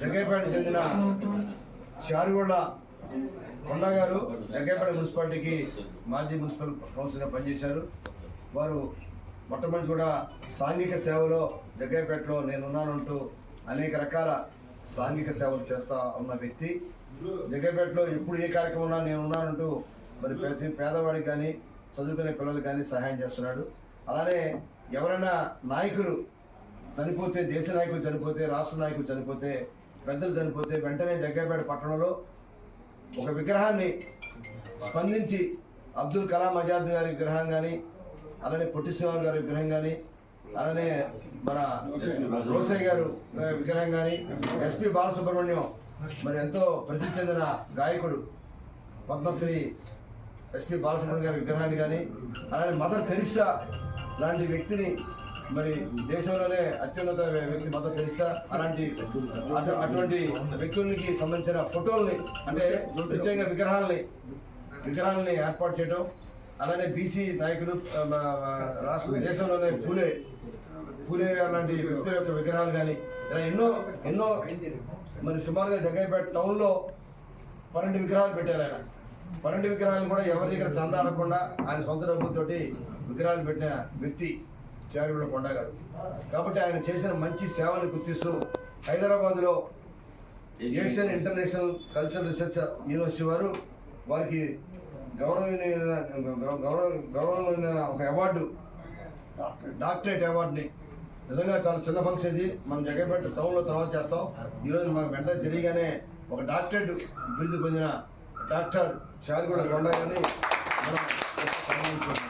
జగ్గైపేట చెందిన చారుగొండ కొండ గారు జగ్గైపేట మున్సిపాలిటీకి మాజీ మున్సిపల్ కౌన్సిల్గా పనిచేశారు. వారు మొట్టమొదటి కూడా సాంఘిక సేవలో జగ్గైపేటలో నేనున్నానంటూ అనేక రకాల సాంఘిక సేవలు చేస్తా ఉన్న వ్యక్తి. జగ్గైపేటలో ఎప్పుడు ఏ కార్యక్రమం ఉన్నా నేను ఉన్నానంటూ మరి ప్రతి పేదవాడికి కానీ చదువుకునే పిల్లలకు కానీ సహాయం చేస్తున్నాడు. అలానే ఎవరైనా నాయకులు చనిపోతే దేశ నాయకులు చనిపోతే రాష్ట్ర నాయకులు చనిపోతే పెద్దలు చనిపోతే వెంటనే జగ్గపేట పట్టణంలో ఒక విగ్రహాన్ని స్పందించి అబ్దుల్ కలాం ఆజాద్ గారి విగ్రహం కానీ అలానే పొట్టి గారి విగ్రహం కానీ అలానే మన రోసయ్య గారు విగ్రహం కానీ ఎస్పి బాలసుబ్రహ్మణ్యం మరి ఎంతో ప్రసిద్ధి చెందిన గాయకుడు పద్మశ్రీ ఎస్పి బాలసుబ్రహ్మణ్యం గారి విగ్రహాన్ని కానీ అలానే మదర్ తెరిసా లాంటి వ్యక్తిని మరి దేశంలోనే అత్యున్నత వ్యక్తి మద్దతు తెలుసా? అలాంటి అటువంటి వ్యక్తులకి సంబంధించిన ఫోటోల్ని అంటే ప్రత్యేకంగా విగ్రహాలని విగ్రహాలని ఏర్పాటు చేయడం అలానే బీసీ నాయకుడు రాష్ట్ర దేశంలోనే పూలే పూలే అలాంటి లాంటి వ్యక్తుల యొక్క విగ్రహాలు కానీ ఇలా ఎన్నో ఎన్నో మరి సుమారుగా జగ్గైపేట టౌన్లో పన్నెండు విగ్రహాలు పెట్టారు ఆయన. పన్నెండు విగ్రహాలు కూడా ఎవరి దగ్గర చందా అడగకుండా ఆయన సొంత డబ్బులతోటి విగ్రహాలు పెట్టిన వ్యక్తి. చారుగూడ కొండ గారు. కాబట్టి ఆయన చేసిన మంచి సేవను గుర్తిస్తూ హైదరాబాద్లో Asian international cultural research university వారు వారికి గౌరవనీయమైన గౌరవ గౌరవమైన ఒక అవార్డు డాక్టరేట్ అవార్డుని. నిజంగా చాలా చిన్న ఫంక్షన్ ఇది. మనం జగపేట టౌన్లో తర్వాత చేస్తాం. ఈరోజు మాకు వెంటనే తెలియగానే ఒక డాక్టరేట్ బిరుదు పొందిన డాక్టర్ చారిగూడ కొండ గారిని మనం.